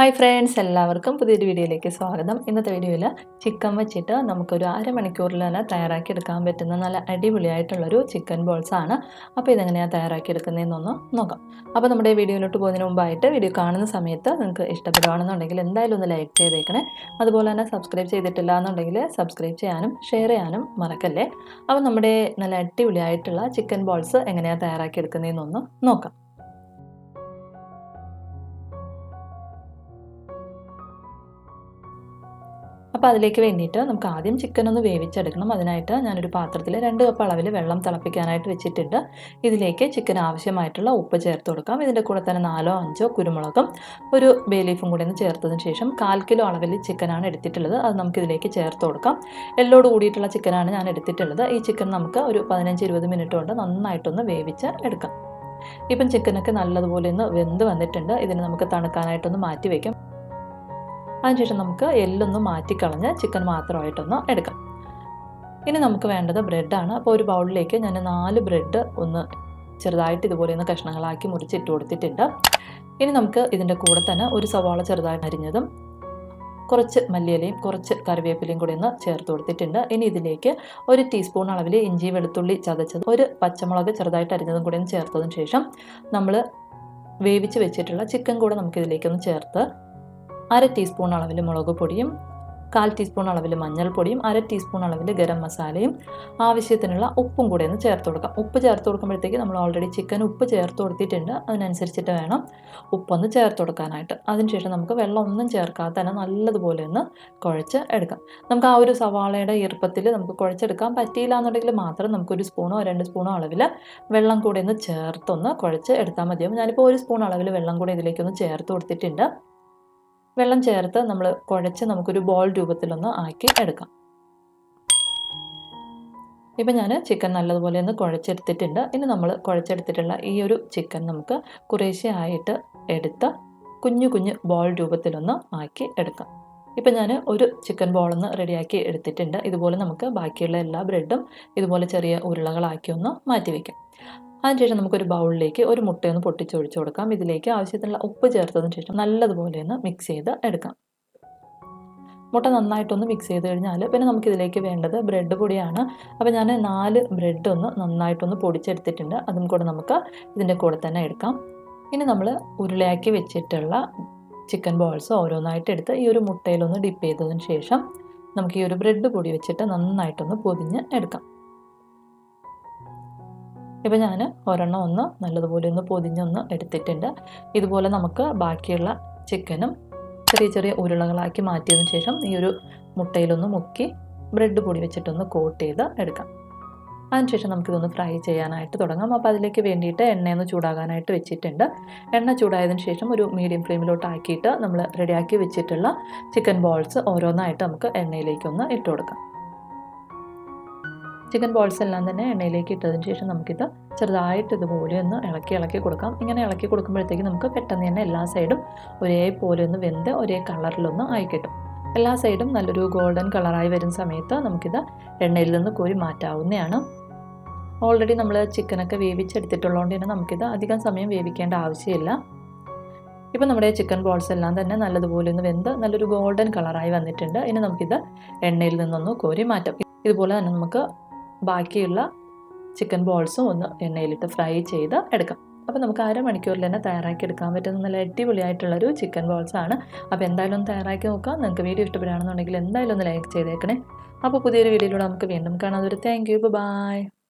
Hi friends എല്ലാവർക്കും പുതിയൊരു വീഡിയോയിലേക്ക് സ്വാഗതം. ഇന്നത്തെ വീഡിയോയിൽ ചിക്കൻ വെച്ചിട്ട് നമുക്കൊരു അരമണിക്കൂറിൽ തന്നെ തയ്യാറാക്കി എടുക്കാൻ പറ്റുന്ന നല്ല അടിപൊളിയായിട്ടുള്ളൊരു ചിക്കൻ ബോൾസ് ആണ്. അപ്പോൾ ഇതെങ്ങനെയാണ് തയ്യാറാക്കി എടുക്കുന്നതെന്നൊന്ന് നോക്കാം. അപ്പോൾ നമ്മുടെ വീഡിയോയിലോട്ട് പോകുന്നതിന് മുമ്പായിട്ട് വീഡിയോ കാണുന്ന സമയത്ത് നിങ്ങൾക്ക് ഇഷ്ടപ്പെടുകയാണെന്നുണ്ടെങ്കിൽ എന്തായാലും ഒന്ന് ലൈക്ക് ചെയ്തേക്കണേ. അതുപോലെ തന്നെ സബ്സ്ക്രൈബ് ചെയ്തിട്ടില്ല എന്നുണ്ടെങ്കിൽ സബ്സ്ക്രൈബ് ചെയ്യാനും ഷെയർ ചെയ്യാനും മറക്കല്ലേ. അപ്പോൾ നമ്മുടെ നല്ല അടിപൊളിയായിട്ടുള്ള ചിക്കൻ ബോൾസ് എങ്ങനെയാണ് തയ്യാറാക്കി എടുക്കുന്നതെന്നൊന്ന് നോക്കാം. അപ്പോൾ അതിലേക്ക് വേണ്ടിയിട്ട് നമുക്ക് ആദ്യം ചിക്കൻ ഒന്ന് വേവിച്ചെടുക്കണം. അതിനായിട്ട് ഞാനൊരു പാത്രത്തിൽ രണ്ട് കപ്പ് അളവിൽ വെള്ളം തിളപ്പിക്കാനായിട്ട് വെച്ചിട്ടുണ്ട്. ഇതിലേക്ക് ചിക്കൻ ആവശ്യമായിട്ടുള്ള ഉപ്പ് ചേർത്ത് കൊടുക്കാം. ഇതിന്റെ കൂടെ തന്നെ നാലോ അഞ്ചോ കുരുമുളകും ഒരു ബേ ലീഫും കൂടി ഒന്ന് ചേർത്തതിന് ശേഷം കാൽ കിലോ അളവിൽ ചിക്കനാണ് എടുത്തിട്ടുള്ളത്. അത് നമുക്ക് ഇതിലേക്ക് ചേർത്ത് കൊടുക്കാം. എല്ലോട് കൂടിയിട്ടുള്ള ചിക്കനാണ് ഞാൻ എടുത്തിട്ടുള്ളത്. ഈ ചിക്കൻ നമുക്ക് ഒരു പതിനഞ്ച് ഇരുപത് മിനിറ്റ് കൊണ്ട് നന്നായിട്ടൊന്ന് വേവിച്ച് എടുക്കാം. ഇപ്പം ചിക്കനൊക്കെ നല്ലതുപോലെ ഒന്ന് വെന്ത് വന്നിട്ടുണ്ട്. ഇതിന് നമുക്ക് തണുക്കാനായിട്ടൊന്ന് മാറ്റി വയ്ക്കാം അതിനുശേഷം നമുക്ക് എല്ലൊന്ന് മാറ്റിക്കളഞ്ഞ് ചിക്കൻ മാത്രമായിട്ടൊന്ന് എടുക്കാം. ഇനി നമുക്ക് വേണ്ടത് ബ്രെഡാണ് അപ്പോൾ ഒരു ബൗളിലേക്ക് ഞാൻ നാല് ബ്രെഡ് ഒന്ന് ചെറുതായിട്ട് ഇതുപോലെ ഒന്ന് കഷ്ണങ്ങളാക്കി മുറിച്ചിട്ട് കൊടുത്തിട്ടുണ്ട്. ഇനി നമുക്ക് ഇതിന്റെ കൂടെ തന്നെ ഒരു സവാള ചെറുതായി അരിഞ്ഞതും കുറച്ച് മല്ലിയിലയും കുറച്ച് കറിവേപ്പിലയും കൂടി ഒന്ന് ചേർത്ത് കൊടുത്തിട്ടുണ്ട്. ഇനി ഇതിലേക്ക് ഒരു ടീസ്പൂൺ അളവിൽ ഇഞ്ചി വെളുത്തുള്ളി ചതച്ചതും ഒരു പച്ചമുളക് ചെറുതായിട്ട് അരിഞ്ഞതും കൂടി ഒന്ന് ചേർത്തതിന് ശേഷം നമ്മൾ വേവിച്ച് വെച്ചിട്ടുള്ള ചിക്കൻ കൂടെ നമുക്കിതിലേക്കൊന്ന് ചേർത്ത് അര ടീസ്പൂൺ അളവിൽ മുളക് പൊടിയും കാൽ ടീസ്പൂൺ അളവിൽ മഞ്ഞൾപ്പൊടിയും അര ടീസ്പൂൺ അളവിൽ ഗരം മസാലയും ആവശ്യത്തിനുള്ള ഉപ്പും കൂടെ ഒന്ന് ചേർത്ത് കൊടുക്കാം. ഉപ്പ് ചേർത്ത് കൊടുക്കുമ്പോഴത്തേക്ക് നമ്മൾ ഓൾറെഡി ചിക്കൻ ഉപ്പ് ചേർത്ത് കൊടുത്തിട്ടുണ്ട്. അതിനനുസരിച്ചിട്ട് വേണം ഉപ്പൊന്ന് ചേർത്ത് കൊടുക്കാനായിട്ട്. അതിനുശേഷം നമുക്ക് വെള്ളം ഒന്നും ചേർക്കാതെ തന്നെ നല്ലതുപോലെ ഒന്ന് കുഴച്ച് എടുക്കാം. നമുക്ക് ആ ഒരു സവാളയുടെ ഈർപ്പത്തിൽ നമുക്ക് കുഴച്ചെടുക്കാൻ പറ്റിയില്ല എന്നുണ്ടെങ്കിൽ മാത്രം നമുക്കൊരു സ്പൂണോ രണ്ട് സ്പൂണോ അളവിൽ വെള്ളം കൂടെ ഒന്ന് ചേർത്തൊന്ന് കുഴച്ച് എടുത്താൽ മതിയാവും. ഞാനിപ്പോൾ ഒരു സ്പൂൺ അളവിൽ വെള്ളം കൂടെ ഇതിലേക്കൊന്ന് ചേർത്ത് കൊടുത്തിട്ടുണ്ട്. വെള്ളം ചേർത്ത് നമ്മൾ കുഴച്ച് നമുക്കൊരു ബോൾ രൂപത്തിലൊന്ന് ആക്കി എടുക്കാം. ഇപ്പം ഞാൻ ചിക്കൻ നല്ലതുപോലെ ഒന്ന് കുഴച്ചെടുത്തിട്ടുണ്ട്. ഇനി നമ്മൾ കുഴച്ചെടുത്തിട്ടുള്ള ഈ ഒരു ചിക്കൻ നമുക്ക് കുറേശ്ശെ ആയിട്ട് എടുത്ത് കുഞ്ഞു കുഞ്ഞു ബോൾ രൂപത്തിലൊന്ന് ആക്കി എടുക്കാം. ഇപ്പം ഞാൻ ഒരു ചിക്കൻ ബോളൊന്ന് റെഡിയാക്കി എടുത്തിട്ടുണ്ട്. ഇതുപോലെ നമുക്ക് ബാക്കിയുള്ള എല്ലാ ബ്രെഡും ഇതുപോലെ ചെറിയ ഉരുളകളാക്കി ഒന്ന് മാറ്റി വയ്ക്കാം അതിനുശേഷം നമുക്കൊരു ബൗളിലേക്ക് ഒരു മുട്ടയൊന്ന് പൊട്ടിച്ചൊഴിച്ച് കൊടുക്കാം. ഇതിലേക്ക് ആവശ്യത്തിനുള്ള ഉപ്പ് ചേർത്തതിന് ശേഷം നല്ലതുപോലെ ഒന്ന് മിക്സ് ചെയ്ത് എടുക്കാം. മുട്ട നന്നായിട്ടൊന്ന് മിക്സ് ചെയ്ത് കഴിഞ്ഞാൽ പിന്നെ നമുക്കിതിലേക്ക് വേണ്ടത് ബ്രെഡ് പൊടിയാണ്. അപ്പോൾ ഞാൻ നാല് ബ്രെഡ് ഒന്ന് നന്നായിട്ടൊന്ന് പൊടിച്ചെടുത്തിട്ടുണ്ട്. അതും കൂടെ നമുക്ക് ഇതിന്റെ കൂടെ തന്നെ എടുക്കാം. ഇനി നമ്മൾ ഉരുളയാക്കി വെച്ചിട്ടുള്ള ചിക്കൻ ബോൾസ് ഓരോന്നായിട്ട് എടുത്ത് ഈ ഒരു മുട്ടയിലൊന്ന് ഡിപ്പ് ചെയ്തതിന് ശേഷം നമുക്ക് ഈ ഒരു ബ്രെഡ് പൊടി വെച്ചിട്ട് നന്നായിട്ടൊന്ന് പൊതിഞ്ഞ് എടുക്കാം. ഇപ്പം ഞാൻ ഒരെണ്ണം ഒന്ന് നല്ലതുപോലെ ഒന്ന് പൊതിഞ്ഞൊന്ന് എടുത്തിട്ടുണ്ട്. ഇതുപോലെ നമുക്ക് ബാക്കിയുള്ള ചിക്കനും ചെറിയ ചെറിയ ഉരുളകളാക്കി മാറ്റിയതിന് ശേഷം ഈ ഒരു മുട്ടയിലൊന്ന് മുക്കി ബ്രെഡ് പൊടി വെച്ചിട്ടൊന്ന് കോട്ട് ചെയ്ത് എടുക്കാം. അതിനുശേഷം നമുക്കിതൊന്ന് ഫ്രൈ ചെയ്യാനായിട്ട് തുടങ്ങാം. അപ്പോൾ അതിലേക്ക് വേണ്ടിയിട്ട് എണ്ണയൊന്ന് ചൂടാകാനായിട്ട് വെച്ചിട്ടുണ്ട്. എണ്ണ ചൂടായതിന് ശേഷം ഒരു മീഡിയം ഫ്ലെയിമിലോട്ട് ആക്കിയിട്ട് നമ്മൾ റെഡിയാക്കി വെച്ചിട്ടുള്ള ചിക്കൻ ബോൾസ് ഓരോന്നായിട്ട് നമുക്ക് എണ്ണയിലേക്കൊന്ന് ഇട്ട് കൊടുക്കാം. ചിക്കൻ ബോൾസ് എല്ലാം തന്നെ എണ്ണയിലേക്ക് ഇട്ടതിന് ശേഷം നമുക്കിത് ചെറുതായിട്ട് ഇതുപോലെ ഒന്ന് ഇളക്കി ഇളക്കി കൊടുക്കാം. ഇങ്ങനെ ഇളക്കി കൊടുക്കുമ്പോഴത്തേക്ക് നമുക്ക് പെട്ടെന്ന് തന്നെ എല്ലാ സൈഡും ഒരേപോലെ ഒന്ന് വെന്ത് ഒരേ കളറിലൊന്ന് ആയി കിട്ടും. എല്ലാ സൈഡും നല്ലൊരു ഗോൾഡൻ കളറായി വരുന്ന സമയത്ത് നമുക്കിത് എണ്ണയിൽ നിന്ന് കോരി മാറ്റാവുന്നതാണ്. ഓൾറെഡി നമ്മൾ ചിക്കനൊക്കെ വേവിച്ചെടുത്തിട്ടുള്ളതുകൊണ്ട് തന്നെ നമുക്കിത് അധികം സമയം വേവിക്കേണ്ട ആവശ്യമില്ല. ഇപ്പം നമ്മുടെ ചിക്കൻ ബോൾസ് എല്ലാം തന്നെ നല്ലതുപോലെ ഒന്ന് വെന്ത് നല്ലൊരു ഗോൾഡൻ കളറായി വന്നിട്ടുണ്ട്. ഇനി നമുക്കിത് എണ്ണയിൽ നിന്നൊന്ന് കോരി മാറ്റാം. ഇതുപോലെ തന്നെ നമുക്ക് ബാക്കിയുള്ള ചിക്കൻ ബോൾസും ഒന്ന് എണ്ണയിലിട്ട് ഫ്രൈ ചെയ്ത് എടുക്കാം. അപ്പോൾ നമുക്ക് അരമണിക്കൂറിൽ തന്നെ തയ്യാറാക്കി എടുക്കാൻ പറ്റുന്ന നല്ല അടിപൊളിയായിട്ടുള്ളൊരു ചിക്കൻ ബോൾസ് ആണ്. അപ്പോൾ എന്തായാലും ഒന്ന് തയ്യാറാക്കി നോക്കാം. നിങ്ങൾക്ക് വീഡിയോ ഇഷ്ടപ്പെടുകയാണെന്നുണ്ടെങ്കിൽ എന്തായാലും ഒന്ന് ലൈക്ക് ചെയ്തേക്കണേ. അപ്പോൾ പുതിയൊരു വീഡിയോയിലൂടെ നമുക്ക് വീണ്ടും കാണാം. ഒരു താങ്ക് യു ബൈ